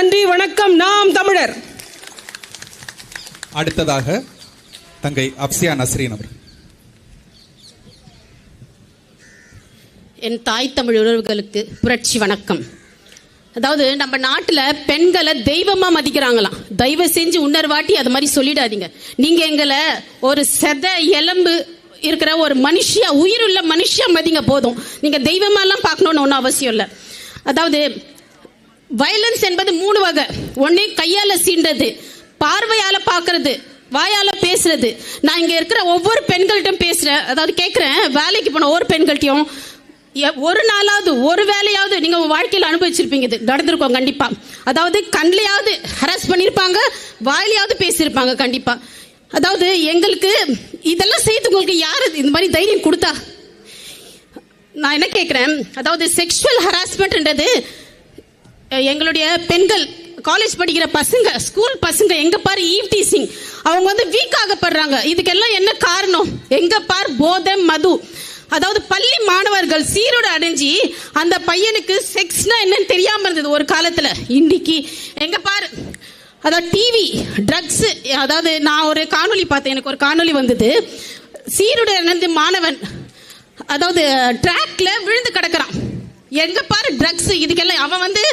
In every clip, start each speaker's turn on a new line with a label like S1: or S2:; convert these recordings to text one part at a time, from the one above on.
S1: நன்றி வணக்கம். நாம் தமிழர்.
S2: அடுத்ததாக தங்கை அப்சியா நஸ்ரீன் அவர்
S3: என் தாய் தமிழ் உறவுகளுக்கு புரட்சி வணக்கம். அதாவது நம்ம நாட்டில் பெண்களை தெய்வமா மதிக்கிறாங்களாம். தயவு செஞ்சு உணர்வாட்டி அது மாதிரி சொல்லிடாதீங்க. நீங்க எங்களை ஒரு செத எலும்பு இருக்கிற ஒரு மனுஷியா உயிருள்ள மனுஷியா மதிங்க போதும். நீங்க தெய்வமாலாம் பார்க்கணும்னு ஒன்றும் அவசியம் இல்லை. அதாவது வயலன்ஸ் என்பது மூணு வகை. ஒன்று கையால சீண்டது பார்வையால பார்க்கிறது வாயால பேசுறது. நான் இங்க இருக்கிற ஒவ்வொரு பெண்கள்கிட்டும் பேசுறேன். அதாவது கேட்கிறேன் வேலைக்கு போன ஒவ்வொரு பெண்கள்கிட்டையும் எ- ஒரு நாளாவது ஒரு வேலையாவது நீங்க உங்க வாழ்க்கையில அனுபவிச்சிருப்பீங்க. இது நடந்திருக்கோம் கண்டிப்பா. அதாவது கண்லையாவது ஹராஸ் பண்ணிருப்பாங்க வாயிலையாவது பேசியிருப்பாங்க கண்டிப்பா. அதாவது எங்களுக்கு இதெல்லாம் செய்து உங்களுக்கு யாரு இந்த மாதிரி தைரியம் கொடுத்தா? நான் என்ன கேட்குறேன் அதாவது செக்ஷுவல் ஹராஸ்மெண்ட்ன்றது எங்களுடைய பெண்கள் காலேஜ் படிக்கிற பசங்க ஸ்கூல் பசங்க எங்க பாரு ஈவ் டீசிங் அவங்க வந்து வீக் ஆகப்படுறாங்க இதுக்கெல்லாம் என்ன காரணம்? எங்க பார் போதை மது. அதாவது பள்ளி மாணவர்கள் சீரோடு அடைஞ்சி அந்த பையனுக்கு செக்ஸ்னா என்னன்னு தெரியாம இருந்தது ஒரு காலத்துல. இன்னைக்கு எங்க பாரு அதாவது டிவி ட்ரக்ஸ் அதாவது நான் ஒரு காணொளி பார்த்தேன். எனக்கு ஒரு காணொளி வந்தது. சீருடை இணைந்து மாணவன் அதாவது ட்ராக்ல விழுந்து கிடக்குறான். எங்க பாரு ட்ரக்ஸ் இதுக்கெல்லாம் அவன் வந்து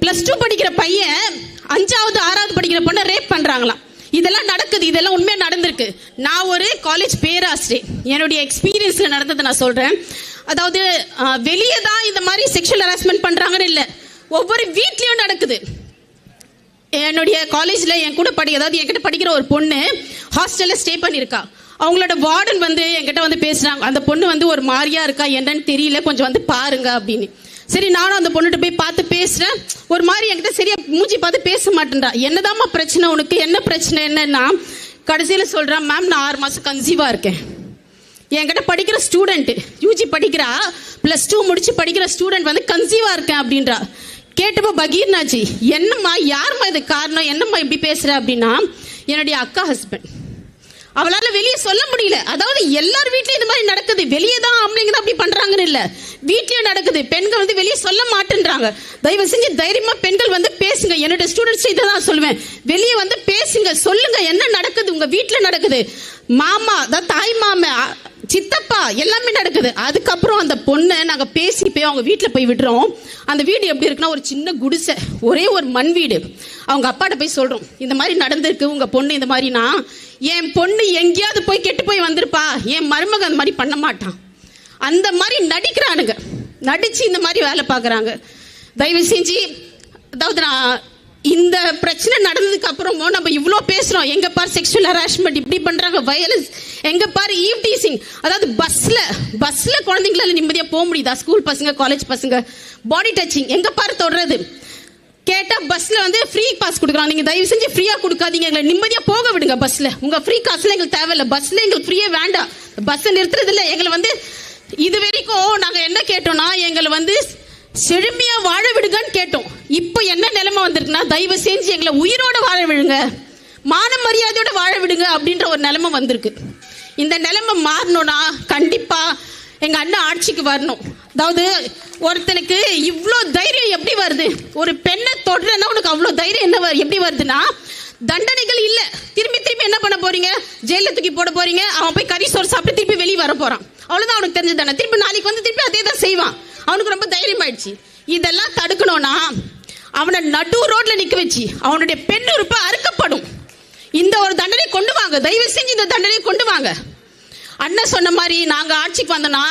S3: பிளஸ் டூ படிக்கிற பையன் அஞ்சாவது ஆறாவது படிக்கிற பொண்ணை ரேப் பண்றாங்களாம். இதெல்லாம் நடக்குது. இதெல்லாம் உண்மையாக நடந்திருக்கு. நான் ஒரு காலேஜ் பேராசிரியர். என்னுடைய எக்ஸ்பீரியன்ஸில் நடந்ததை நான் சொல்கிறேன் அதாவது வெளியே தான் இந்த மாதிரி செக்ஷுவல் ஹராஸ்மெண்ட் பண்ணுறாங்கன்னு இல்லை. ஒவ்வொரு வீட்லேயும் நடக்குது. என்னுடைய காலேஜில் என் கூட படி அதாவது என்கிட்ட படிக்கிற ஒரு பொண்ணு ஹாஸ்டலில் ஸ்டே பண்ணியிருக்கா. அவங்களோட வார்டன் வந்து என்கிட்ட வந்து பேசுகிறாங்க அந்த பொண்ணு வந்து ஒரு மாதிரியாக இருக்கா? என்னன்னு தெரியல. கொஞ்சம் வந்து பாருங்க அப்படின்னு. சரி நானும் அந்த பொண்ணுகிட்ட போய் பார்த்து பேசுறேன். ஒரு மாதிரி என்கிட்ட சரியா மூஞ்சி பார்த்து பேச மாட்டேன்றா. என்னதாம்மா பிரச்சனை உனக்கு? என்ன பிரச்சனை? என்னன்னா கடைசியில் சொல்றான் மேம் நான் ஆறு மாசம் கன்சீவா இருக்கேன். என்கிட்ட படிக்கிற ஸ்டூடெண்ட் யூஜி படிக்கிறா பிளஸ் டூ முடிச்சு படிக்கிற ஸ்டூடெண்ட் வந்து கன்சீவா இருக்கேன் அப்படின்றா. கேட்டப்போ பகீர்னாச்சு என்னம்மா யாரும்மா இது காரணம்? என்னம்மா இப்படி பேசுற? அப்படின்னா என்னுடைய அக்கா ஹஸ்பண்ட் அவளால வெளியே சொல்ல முடியல. அதாவது எல்லார் வீட்லயும் இந்த மாதிரி நடக்குது. வெளியே தான் ஆம்பளைங்க தான் அப்படி பண்றாங்கன்னு இல்ல. வீட்லயும் நடக்குது. பெண்கள் வந்து வெளியே சொல்ல மாட்டேன்றாங்க. தயவு செஞ்சு தைரியமா பெண்கள் வந்து பேசுங்க. என்னோட ஸ்டூடெண்ட்ஸ் இதை தான் சொல்லுவேன். வெளியே வந்து பேசுங்க. சொல்லுங்க. என்ன நடக்குது? உங்க வீட்டுல நடக்குது. மாமா அதான் தாய் மாமா சித்தப்பா எல்லாமே நடக்குது. அதுக்கப்புறம் அந்த பொண்ணை நாங்கள் பேசி போய் அவங்க வீட்டில் போய் விடுறோம் அந்த வீடு எப்படி இருக்குன்னா ஒரு சின்ன குடிசை ஒரே ஒரு மண் வீடு. அவங்க அப்பாட்ட போய் சொல்கிறோம் இந்த மாதிரி நடந்திருக்கு உங்கள் பொண்ணு இந்த மாதிரினா என் பொண்ணு எங்கேயாவது போய் கெட்டு போய் வந்திருப்பா என் மருமக அந்த மாதிரி பண்ண மாட்டான். அந்த மாதிரி நடிக்கிறானுங்க. நடித்து இந்த மாதிரி வேலை பார்க்குறாங்க. தயவு செஞ்சு அதாவது நான் இந்த பிரச்சனை நடந்ததுக்கு அப்புறமும் நம்ம இவ்வளோ பேசுறோம். எங்க பார் செக்ஷுவல் ஹராஸ்மெண்ட் இப்படி பண்றாங்க வயலன்ஸ் எங்க பார் ஈவ் டீசிங் அதாவது பஸ்ல பஸ்ல குழந்தைங்களால நிம்மதியா போக முடியுதா? ஸ்கூல் பசங்க காலேஜ் பசங்க பாடி டச்சிங் எங்க பார் தொடுறது? கேட்டா பஸ்ல வந்து ஃப்ரீ பாஸ் கொடுக்குறாங்க. நீங்க தயவு செஞ்சு ஃப்ரீயா கொடுக்காதீங்க. எங்களை நிம்மதியா போக விடுங்க பஸ்ல உங்க ஃப்ரீ காசுல எங்களுக்கு தேவையில்ல. பஸ்ல எங்களுக்கு ஃப்ரீயே வேண்டாம். பஸ் நிறுத்துறதில்ல எங்களை வந்து இது வரைக்கும் நாங்க என்ன கேட்டோம்னா எங்களை வந்து செழுமையா வாழ விடுங்க வந்திருக்குன்னா தயவு செஞ்சு எங்களை உயிரோட வாழ விடுங்க. மான மரியாதையோடு வாழ விடுங்க அப்படின்ற ஒரு நிலைமை வந்திருக்கு. இந்த நிலைமை மாறணும்னா கண்டிப்பாக எங்கள் அண்ணன் ஆட்சிக்கு வரணும். அதாவது ஒருத்தனுக்கு இவ்வளோ தைரியம் எப்படி வருது? ஒரு பெண்ணை தொடரனா உனக்கு அவ்வளோ தைரியம் என்ன எப்படி வருதுன்னா தண்டனைகள் இல்லை. திரும்பி திரும்பி என்ன பண்ண போறீங்க? ஜெயிலில் தூக்கி போட போறீங்க. அவன் போய் கறி சோறு சாப்பிட்டு திருப்பி வெளியே வர போறான். அவ்வளோதான் அவனுக்கு தெரிஞ்ச தானே திருப்பி நாளைக்கு வந்து திருப்பி அதே தான் செய்வான். அவனுக்கு ரொம்ப தைரியம் ஆயிடுச்சு இதெல்லாம் தடுக்கணும்னா அவனை நடு ரோட்ல நிக்க வச்சு அவனுடைய பெண் உறுப்பு அறுக்கப்படும். இந்த ஒரு தண்டனை கொண்டு வாங்க. தயவு செஞ்சு இந்த தண்டனை கொண்டு வாங்க. அண்ணன் சொன்ன மாதிரி நாங்க ஆட்சிக்கு வந்தோம்னா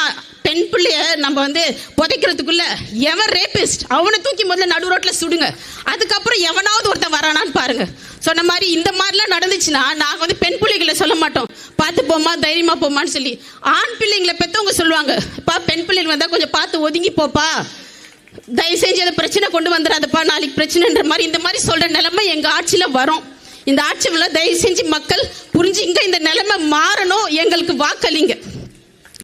S3: பெண் பிள்ளைய நம்ம வந்து புதைக்கிறதுக்குள்ள எவன் ரேபிஸ்ட் அவனை தூக்கி முதல்ல நடு ரோட்ல சுடுங்க. அதுக்கப்புறம் எவனாவது ஒருத்தன் வரானான்னு பாருங்க. சொன்ன மாதிரி இந்த மாதிரிலாம் நடந்துச்சுன்னா நாங்க வந்து பெண் பிள்ளைகளை சொல்ல மாட்டோம். பார்த்து போமா தைரியமா போமான்னு சொல்லி. ஆண் பிள்ளைங்களை பெற்றவங்க சொல்லுவாங்க. பா பெண் பிள்ளைங்க வந்தா கொஞ்சம் பார்த்து ஒதுங்கி போப்பா. தயவு செஞ்சு அதை பிரச்சனை கொண்டு வந்துடாதப்பா நாளைக்கு பிரச்சனைன்ற மாதிரி இந்த மாதிரி சொல்ற நிலைமை எங்க ஆட்சியில வரும். இந்த ஆட்சியில் தயவு செஞ்சு மக்கள் புரிஞ்சு இங்க இந்த நிலைமை மாறணும் எங்களுக்கு வாக்களிங்க.